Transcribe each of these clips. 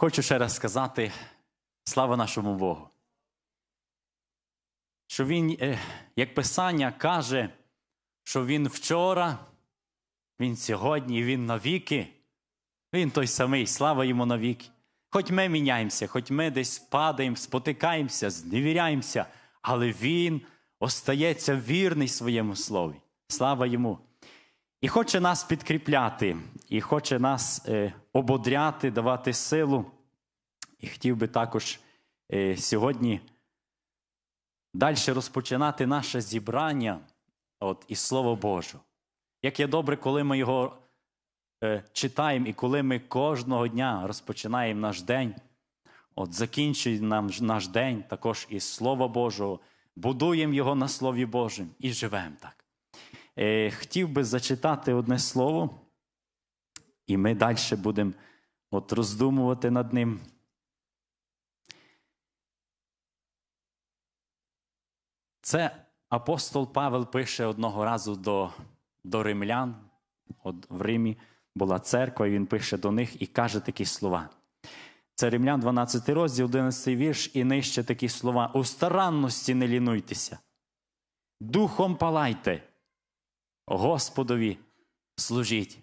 Хочу ще раз сказати слава нашому Богу. Що Він, е, як Писання каже, що Він вчора, Він сьогодні, Він навіки. Він той самий, слава йому навіки. Хоч ми міняємося, хоч ми десь падаємо, спотикаємося, зневіряємося, але Він остається вірний своєму слові. Слава йому. І хоче нас підкріпляти, і хоче нас е, ободряти, давати силу. І хотів би також е, сьогодні далі розпочинати наше зібрання от, із Слова Божого. Як є добре, коли ми його е, читаємо і коли ми кожного дня розпочинаємо наш день, от закінчуємо нам наш день також із Слова Божого, будуємо його на Слові Божому і живемо так. Е, хотів би зачитати одне слово, і ми далі будемо роздумувати над ним. Це апостол Павел пише одного разу до, до римлян. От в Римі була церква, і він пише до них і каже такі слова. Це Римлян, 12 розділ, 11 вірш, і нижче такі слова: у старанності не лінуйтеся, духом палайте, Господові служіть.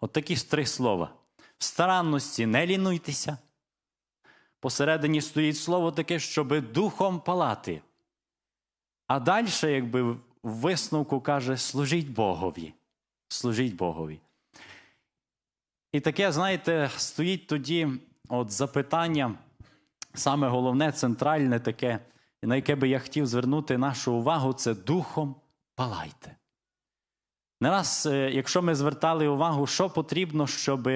От такі ж три слова. В старанності не лінуйтеся. Посередині стоїть слово таке, щоб духом палати. А далі, якби в висновку каже, служіть Богові. Служіть Богові. І таке, знаєте, стоїть тоді от запитання, саме головне, центральне таке, на яке би я хотів звернути нашу увагу, це духом палайте. Не якщо ми звертали увагу, що потрібно, щоб,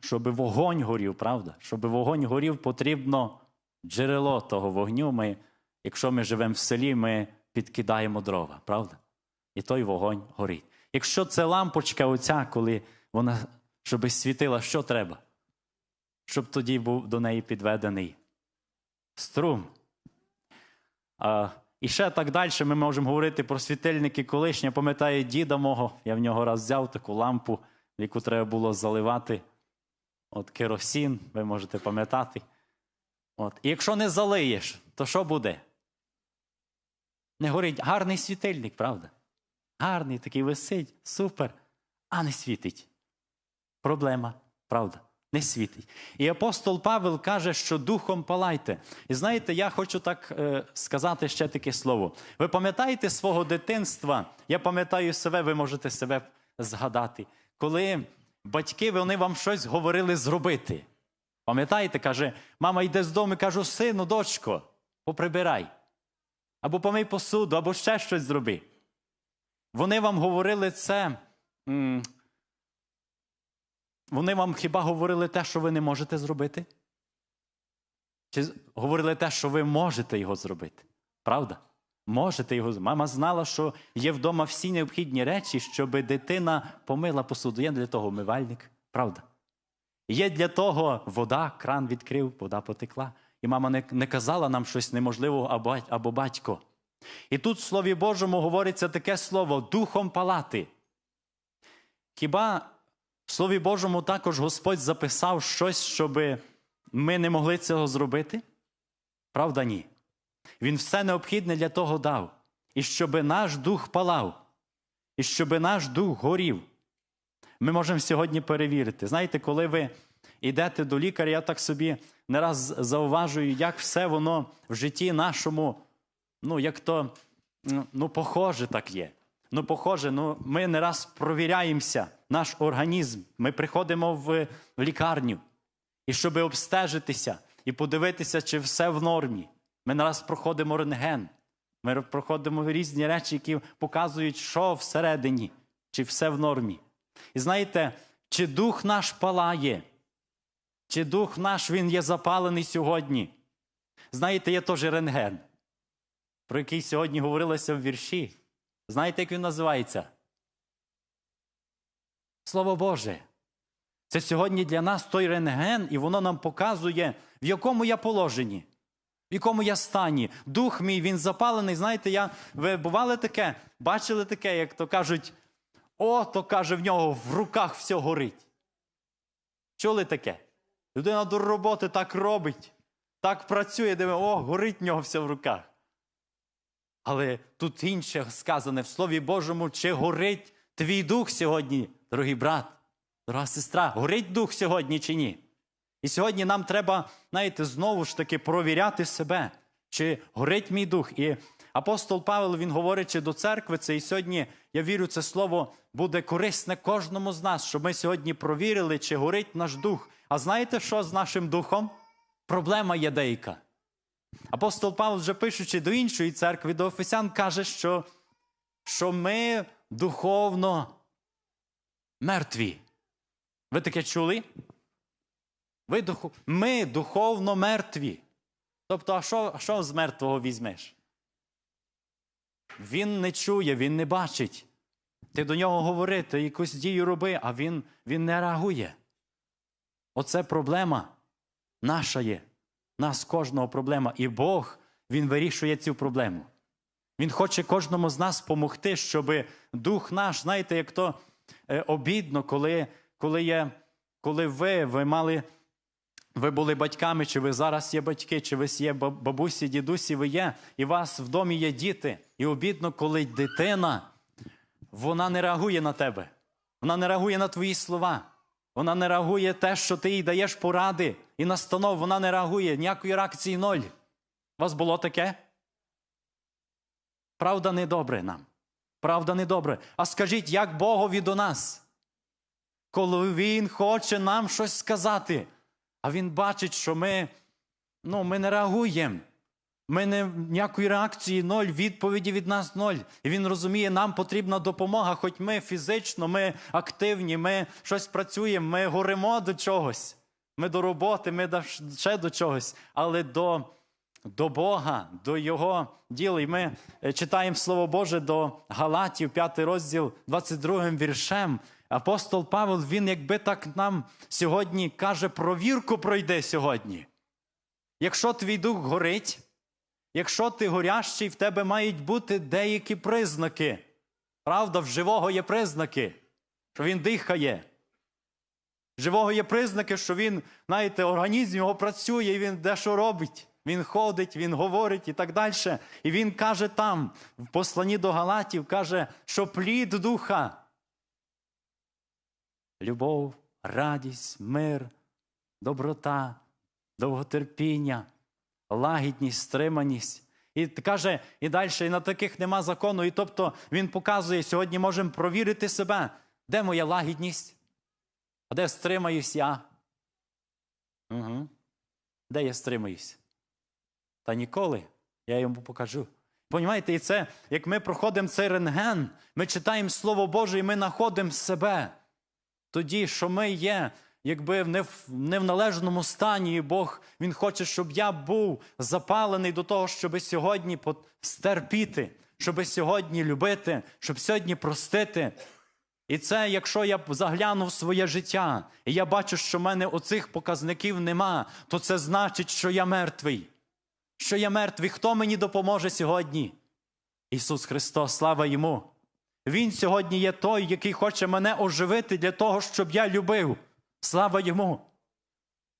щоб вогонь горів, правда? Щоб вогонь горів, потрібно джерело того вогню. Ми, якщо ми живемо в селі, ми підкидаємо дрова, правда? І той вогонь горить. Якщо це лампочка, оця, коли вона щоб світила, що треба? Щоб тоді був до неї підведений струм. А, і ще так далі ми можемо говорити про світильники колишні. Я пам'ятаю діда мого, я в нього раз взяв таку лампу, яку треба було заливати от керосин, ви можете пам'ятати. От. І якщо не залиєш, то що буде? Не горить гарний світильник, правда? Гарний такий висить, супер, а не світить. Проблема, правда, не світить. І апостол Павел каже, що духом палайте. І знаєте, я хочу так е, сказати ще таке слово. Ви пам'ятаєте свого дитинства? Я пам'ятаю себе, ви можете себе згадати, коли батьки вони вам щось говорили зробити. Пам'ятаєте, каже, мама йде з дому і кажу, сину, дочко, поприбирай. Або помий посуду, або ще щось зроби. Вони вам говорили це. Вони вам хіба говорили те, що ви не можете зробити? Чи говорили те, що ви можете його зробити? Правда? Можете його зробити. Мама знала, що є вдома всі необхідні речі, щоб дитина помила посуду. Є для того умивальник, правда? Є для того вода, кран відкрив, вода потекла. І мама не, не казала нам щось неможливого або, або батько. І тут в Слові Божому говориться таке слово духом палати. Хіба в Слові Божому також Господь записав щось, щоб ми не могли цього зробити? Правда, ні. Він все необхідне для того дав. І щоб наш дух палав, і щоб наш дух горів. Ми можемо сьогодні перевірити. Знаєте, коли ви йдете до лікаря, я так собі не раз зауважую, як все воно в житті нашому, ну, як то, ну, похоже так є. Ну, похоже, ну, ми не раз провіряємося, наш організм. Ми приходимо в, в лікарню. І щоб обстежитися і подивитися, чи все в нормі. Ми не раз проходимо рентген. Ми проходимо різні речі, які показують, що всередині, чи все в нормі. І знаєте, чи дух наш палає, чи дух наш він є запалений сьогодні. Знаєте, є теж рентген, про який сьогодні говорилося в вірші. Знаєте, як він називається? Слово Боже. Це сьогодні для нас той рентген, і воно нам показує, в якому я положенні, в якому я стані. Дух мій, він запалений. Знаєте, я, ви бували таке, бачили таке, як то кажуть, о, то каже, в нього в руках все горить. Чули таке? Людина до роботи так робить, так працює, диви, о, горить в нього все в руках. Але тут інше сказане в Слові Божому, чи горить твій дух сьогодні, дорогий брат, дорога сестра, горить дух сьогодні чи ні? І сьогодні нам треба, знаєте, знову ж таки провіряти себе, чи горить мій дух. І апостол Павел, він говорячи до церкви, це і сьогодні, я вірю, це слово буде корисне кожному з нас, щоб ми сьогодні провірили, чи горить наш дух. А знаєте, що з нашим духом? Проблема є деяка. Апостол Павло, вже пишучи до іншої церкви, до Офесян, каже, що, що ми духовно мертві. Ви таке чули? Ви духу... Ми духовно мертві. Тобто, а що, а що з мертвого візьмеш? Він не чує, він не бачить. Ти до нього говори, ти якусь дію роби, а він, він не реагує. Оце проблема наша є. Нас кожного проблема. І Бог Він вирішує цю проблему. Він хоче кожному з нас допомогти, щоб дух наш, знаєте, як то е, обідно, коли, коли, є, коли ви, ви мали. Ви були батьками, чи ви зараз є батьки, чи ви є бабусі, дідусі, ви є, і у вас в домі є діти. І обідно, коли дитина, вона не реагує на тебе. Вона не реагує на твої слова. Вона не реагує те, що ти їй даєш поради і настанов, вона не реагує, ніякої реакції ноль. У вас було таке? Правда, не добре нам. Правда, не добре. А скажіть, як Богові до нас? Коли Він хоче нам щось сказати, а Він бачить, що ми, ну, ми не реагуємо. Ми не ніякої реакції ноль, відповіді від нас ноль. І він розуміє, нам потрібна допомога, хоч ми фізично, ми активні, ми щось працюємо, ми горимо до чогось. Ми до роботи, ми ще до чогось, але до, до Бога, до Його діла. І ми е, читаємо Слово Боже до Галатів, 5 розділ, 22 віршем. Апостол Павел, він якби так нам сьогодні каже, провірку пройде сьогодні. Якщо твій дух горить, Якщо ти горящий, в тебе мають бути деякі признаки. Правда, в живого є признаки, що він дихає. Живого є признаки, що він, знаєте, організм його працює, і він дещо робить. Він ходить, він говорить і так далі. І він каже там, в посланні до Галатів, каже, що плід духа. Любов, радість, мир, доброта, довготерпіння лагідність, стриманість. І каже, і далі, і на таких нема закону. І тобто він показує, сьогодні можемо провірити себе, де моя лагідність, а де стримаюсь я. Угу. Де я стримаюсь? Та ніколи. Я йому покажу. Понімаєте, і це, як ми проходимо цей рентген, ми читаємо Слово Боже, і ми знаходимо себе. Тоді, що ми є, якби не в, не в належному стані, і Бог Він хоче, щоб я був запалений до того, щоб сьогодні стерпіти, щоб сьогодні любити, щоб сьогодні простити. І це, якщо я загляну в своє життя, і я бачу, що в мене оцих показників нема, то це значить, що я мертвий. Що я мертвий. Хто мені допоможе сьогодні? Ісус Христос, слава Йому. Він сьогодні є той, який хоче мене оживити для того, щоб я любив. Слава йому.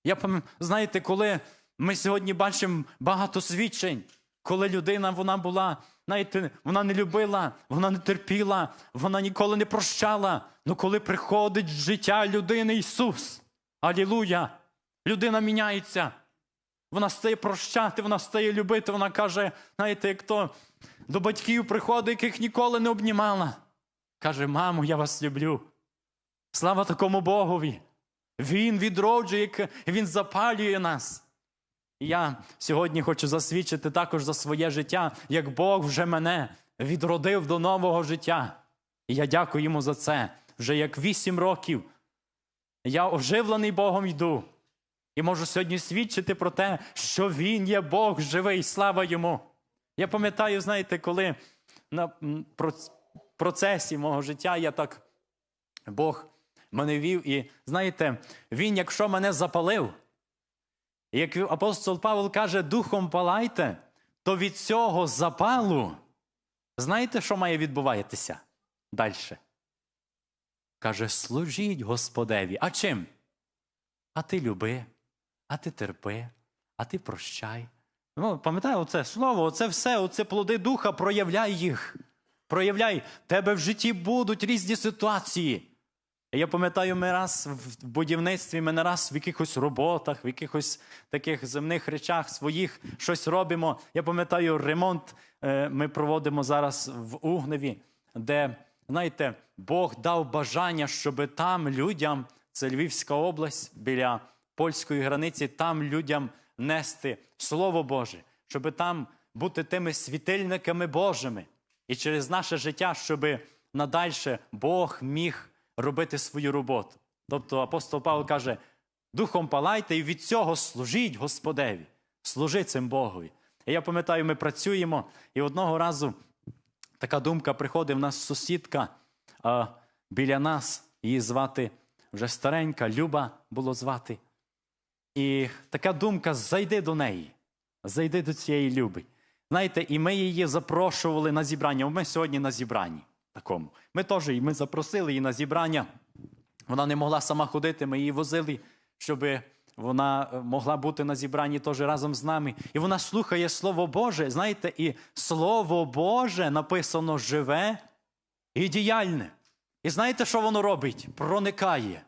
Я знаєте, коли ми сьогодні бачимо багато свідчень, коли людина вона була, знаєте, вона не любила, вона не терпіла, вона ніколи не прощала. Ну коли приходить життя людини Ісус, Алілуя! Людина міняється. Вона стає прощати, вона стає любити. Вона каже, знаєте, як то до батьків приходить, яких ніколи не обнімала. Каже, мамо, я вас люблю. Слава такому Богові. Він відроджує, він запалює нас. І я сьогодні хочу засвідчити також за своє життя, як Бог вже мене відродив до нового життя. І я дякую йому за це. Вже як вісім років я оживлений Богом йду. І можу сьогодні свідчити про те, що Він є Бог живий, слава йому. Я пам'ятаю, знаєте, коли на процесі мого життя я так Бог мене вів. І знаєте, Він, якщо мене запалив, як апостол Павел каже, духом палайте, то від цього запалу, знаєте, що має відбуватися далі? Каже, служіть Господеві. А чим? А ти люби, а ти терпи, а ти прощай. Ну, пам'ятаю, оце слово, оце все, оце плоди духа, проявляй їх. Проявляй, тебе в житті будуть різні ситуації. Я пам'ятаю, ми раз в будівництві, ми не раз в якихось роботах, в якихось таких земних речах своїх щось робимо. Я пам'ятаю, ремонт е, ми проводимо зараз в Угневі, де, знаєте, Бог дав бажання, щоб там людям, це Львівська область біля польської границі, там людям нести Слово Боже, щоб там бути тими світильниками Божими. І через наше життя, щоб надальше Бог міг робити свою роботу. Тобто апостол Павло каже: духом палайте і від цього служіть Господеві, служи цим Богові. І я пам'ятаю, ми працюємо, і одного разу така думка приходить, в нас сусідка а, біля нас, її звати вже старенька, Люба було звати. І така думка: зайди до неї, зайди до цієї Люби. Знаєте, і ми її запрошували на зібрання. Ми сьогодні на зібранні такому. Ми теж і ми запросили її на зібрання. Вона не могла сама ходити, ми її возили, щоб вона е, могла бути на зібранні теж разом з нами. І вона слухає Слово Боже. Знаєте, і Слово Боже написано живе і діяльне. І знаєте, що воно робить? Проникає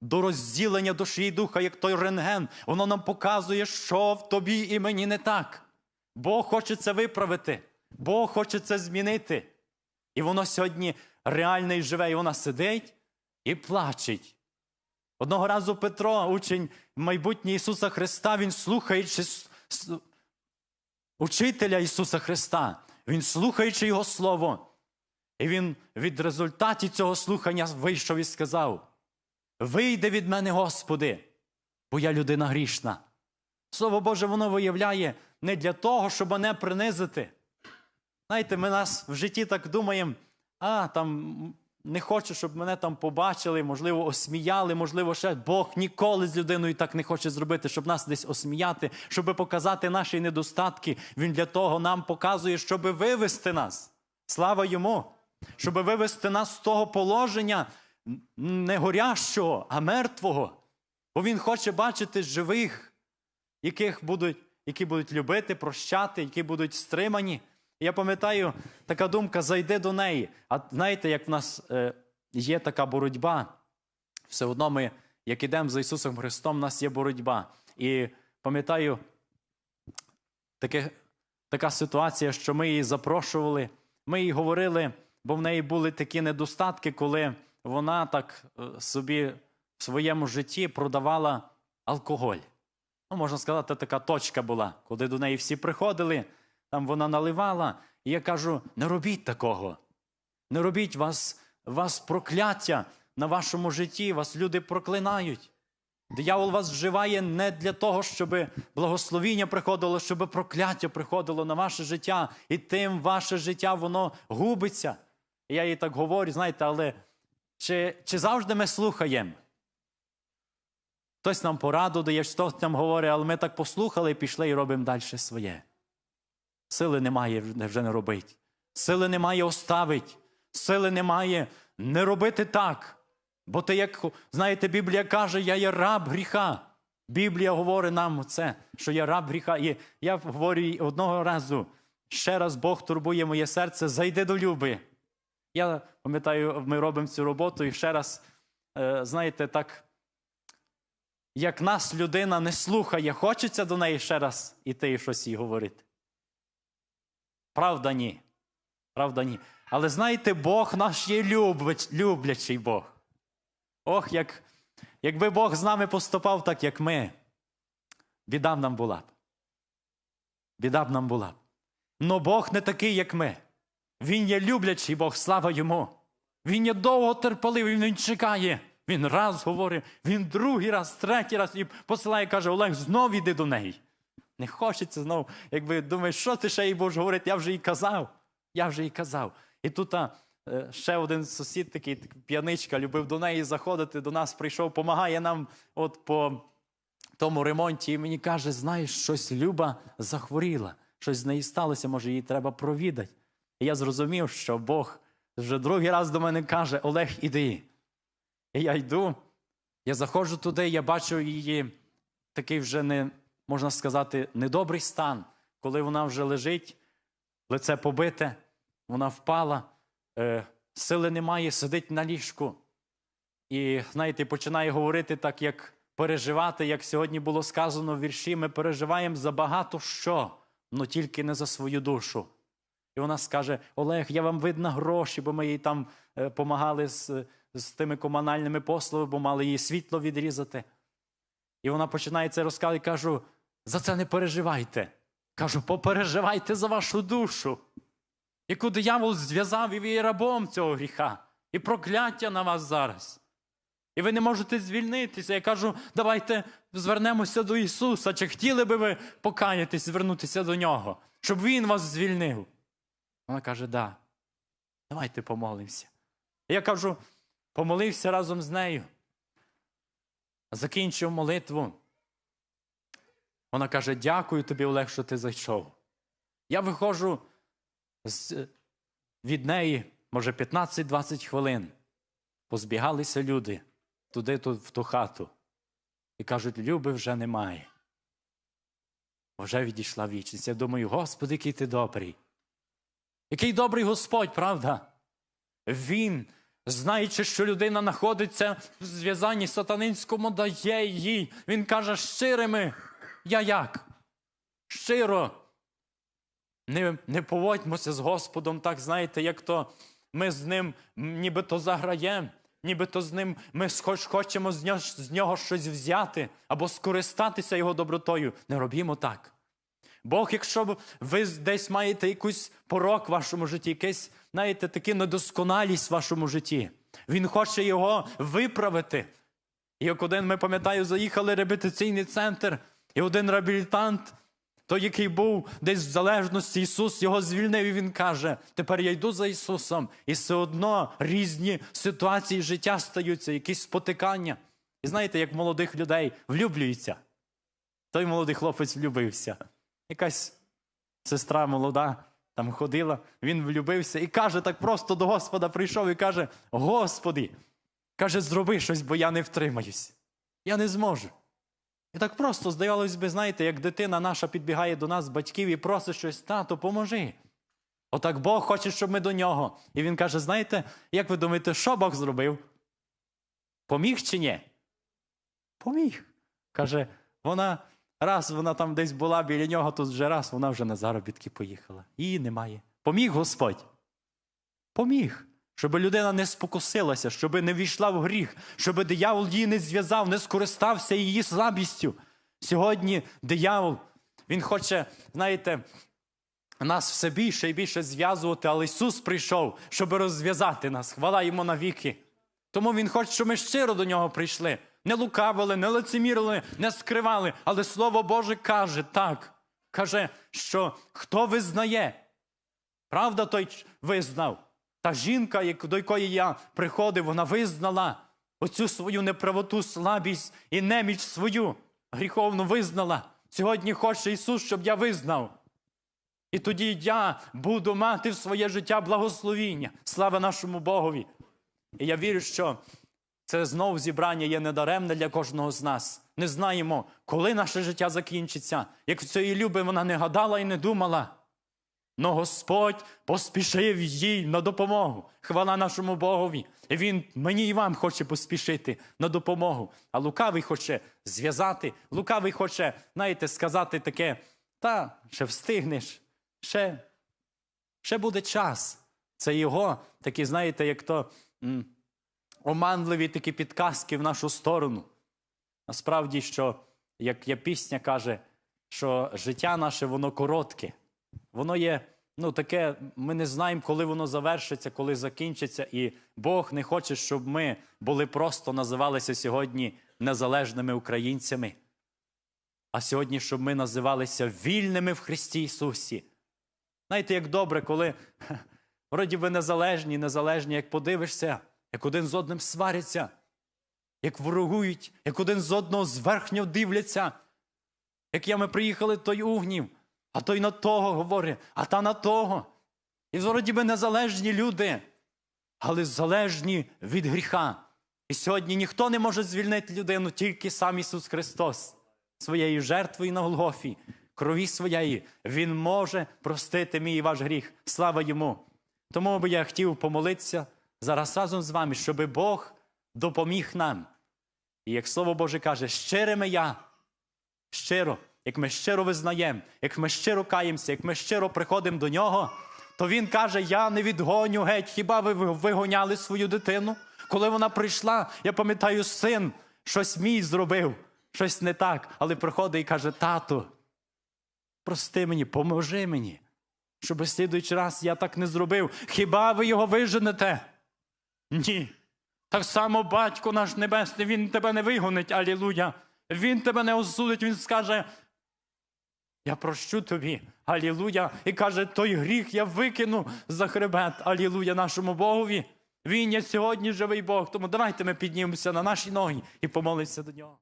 до розділення душі і духа, як той рентген. Воно нам показує, що в тобі і мені не так. Бог хоче це виправити, Бог хоче це змінити. І воно сьогодні реальне і живе, і вона сидить і плачить. Одного разу Петро, учень майбутнє Ісуса Христа, він слухаючи учителя Ісуса Христа, він слухаючи Його Слово. І він від результаті цього слухання вийшов і сказав: Вийди від мене, Господи, бо я людина грішна. Слово Боже, воно виявляє не для того, щоб мене принизити. Знаєте, ми нас в житті так думаємо, а там не хочу, щоб мене там побачили, можливо, осміяли, можливо, ще Бог ніколи з людиною так не хоче зробити, щоб нас десь осміяти, щоб показати наші недостатки. Він для того нам показує, щоб вивести нас. Слава йому! Щоб вивести нас з того положення не горящого, а мертвого. Бо Він хоче бачити живих, яких будуть, які будуть любити, прощати, які будуть стримані. Я пам'ятаю, така думка зайди до неї. А знаєте, як в нас е, є така боротьба, все одно ми, як ідемо за Ісусом Христом, у нас є боротьба. І пам'ятаю, таке, така ситуація, що ми її запрошували, ми їй говорили, бо в неї були такі недостатки, коли вона так е, собі в своєму житті продавала алкоголь. Ну, можна сказати, така точка була, коли до неї всі приходили, там вона наливала. І я кажу: не робіть такого. Не робіть вас, вас прокляття на вашому житті, вас люди проклинають. Диявол вас вживає не для того, щоб благословіння приходило, щоб прокляття приходило на ваше життя, і тим ваше життя воно губиться. Я їй так говорю, знаєте, але чи, чи завжди ми слухаємо? Хтось нам пораду дає, хтось нам говорить, але ми так послухали пішли і робимо далі своє. Сили немає вже не робити. Сили немає оставити. Сили немає не робити так. Бо ти, як знаєте, Біблія каже, я є раб гріха. Біблія говорить нам це, що я раб гріха. І я говорю одного разу, ще раз Бог турбує моє серце, зайди до люби. Я пам'ятаю, ми робимо цю роботу і ще раз, е, знаєте, так, як нас людина не слухає, хочеться до неї ще раз іти і щось їй говорити. Правда, ні. Правда, ні. Але знаєте, Бог наш є люблячий Бог. Ох, як, якби Бог з нами поступав так, як ми, біда б нам була б. Біда б нам була б. Но Бог не такий, як ми. Він є люблячий Бог, слава йому. Він є довго терпеливий, він чекає. Він раз говорить, він другий раз, третій раз і посилає, каже, Олег, знов іди до неї. Не хочеться знову, якби думаєш, що ти ще їй будеш говорити, я вже їй казав. Я вже їй казав. І тут а, е, ще один сусід, такий так, п'яничка, любив до неї заходити, до нас прийшов, допомагає нам от по тому ремонті, і мені каже: знаєш, щось Люба захворіла, щось з нею сталося, може, її треба провідати. І я зрозумів, що Бог вже другий раз до мене каже: Олег, іди. І я йду, я заходжу туди, я бачу її такий вже не можна сказати недобрий стан, коли вона вже лежить, лице побите, вона впала, е, сили немає, сидить на ліжку. І знаєте, починає говорити так, як переживати, як сьогодні було сказано в вірші, ми переживаємо за багато що, але тільки не за свою душу. І вона скаже: Олег, я вам видна гроші, бо ми їй там е, помагали з, з тими комунальними послугами, бо мали їй світло відрізати. І вона починає це розказувати і кажу: за це не переживайте. Кажу, попереживайте за вашу душу, яку диявол зв'язав і ви є рабом цього гріха, і прокляття на вас зараз. І ви не можете звільнитися. Я кажу, давайте звернемося до Ісуса. Чи хотіли би ви покаятись, звернутися до Нього, щоб Він вас звільнив? Вона каже, да. Давайте помолимося. Я кажу, помолився разом з нею. Закінчив молитву. Вона каже: Дякую тобі, Олег, що ти зайшов. Я виходжу з, від неї, може, 15-20 хвилин. Позбігалися люди туди, тут, в ту хату. І кажуть, Люби вже немає. Вже відійшла вічність. Я думаю, Господи, який ти добрий. Який добрий Господь, правда? Він, знаючи, що людина знаходиться в зв'язанні сатанинському, дає їй. Він каже щирими. Я як? Щиро. Не, не поводьмося з Господом, так знаєте, як то ми з ним нібито заграємо, нібито з ним ми хоч хочемо з нього, з нього щось взяти або скористатися його добротою. Не робімо так. Бог, якщо ви десь маєте якийсь порок в вашому житті, якесь, знаєте, таку недосконалість в вашому житті, Він хоче його виправити. І як один, ми пам'ятаю, заїхали в реабілітаційний центр, і один реабілітант, той, який був десь в залежності, Ісус його звільнив, і він каже: тепер я йду за Ісусом, і все одно різні ситуації життя стаються, якісь спотикання. І знаєте, як молодих людей влюблюються. Той молодий хлопець влюбився. Якась сестра молода там ходила, він влюбився і каже, так просто до Господа прийшов і каже: Господи, каже, зроби щось, бо я не втримаюсь. Я не зможу. І так просто, здавалось би, знаєте, як дитина наша підбігає до нас, батьків, і просить щось, тато, поможи. Отак Бог хоче, щоб ми до нього. І він каже: знаєте, як ви думаєте, що Бог зробив? Поміг чи ні? Поміг. Каже, вона раз вона там десь була біля нього, тут вже раз вона вже на заробітки поїхала. Її немає. Поміг Господь. Поміг. Щоб людина не спокусилася, щоб не війшла в гріх, щоб диявол її не зв'язав, не скористався її слабістю. Сьогодні диявол, він хоче, знаєте, нас все більше і більше зв'язувати, але Ісус прийшов, щоб розв'язати нас. Хвала йому навіки. Тому Він хоче, щоб ми щиро до нього прийшли. Не лукавили, не лицемірили, не скривали. Але Слово Боже каже так. Каже, що хто визнає, правда той визнав. Та жінка, до якої я приходив, вона визнала оцю свою неправоту, слабість і неміч свою гріховну визнала. Сьогодні хоче Ісус, щоб я визнав. І тоді я буду мати в своє життя благословіння. Слава нашому Богові. І я вірю, що це знову зібрання є недаремне для кожного з нас. Не знаємо, коли наше життя закінчиться. Як в цієї люби вона не гадала і не думала. Но Господь поспішив їй на допомогу. Хвала нашому Богові. І Він мені і вам хоче поспішити на допомогу. А лукавий хоче зв'язати, лукавий хоче, знаєте, сказати таке: та ще встигнеш, ще, ще буде час. Це його такі, знаєте, як то м, оманливі такі підказки в нашу сторону. Насправді, що, як є пісня каже, що життя наше воно коротке. Воно є ну, таке, ми не знаємо, коли воно завершиться, коли закінчиться. І Бог не хоче, щоб ми були просто називалися сьогодні незалежними українцями, а сьогодні, щоб ми називалися вільними в Христі Ісусі. Знаєте, як добре, коли вроді би незалежні, незалежні, як подивишся, як один з одним сваряться, як ворогують, як один з одного зверхньо дивляться. Як я ми приїхали, той угнів, а той на того говорить, а та на того. І вроді би незалежні люди, але залежні від гріха. І сьогодні ніхто не може звільнити людину, тільки сам Ісус Христос. своєю жертвою на Голгофі, крові своєї, Він може простити мій і ваш гріх. Слава йому. Тому би я хотів помолитися зараз разом з вами, щоб Бог допоміг нам. І як Слово Боже каже, щирими я, щиро, як ми щиро визнаємо, як ми щиро каємося, як ми щиро приходимо до нього, то він каже: Я не відгоню геть. Хіба ви вигоняли свою дитину? Коли вона прийшла, я пам'ятаю, син щось мій зробив, щось не так, але приходить і каже: Тату, прости мені, поможи мені, щоб слідуючий раз я так не зробив. Хіба ви його виженете? Ні. Так само батько наш небесний, він тебе не вигонить, алілуя. Він тебе не осудить, він скаже: Я прощу тобі, алілуя. І каже, той гріх я викину за хребет, алілуя, нашому Богові. Він є сьогодні живий Бог. Тому давайте ми піднімемося на наші ноги і помолимося до нього.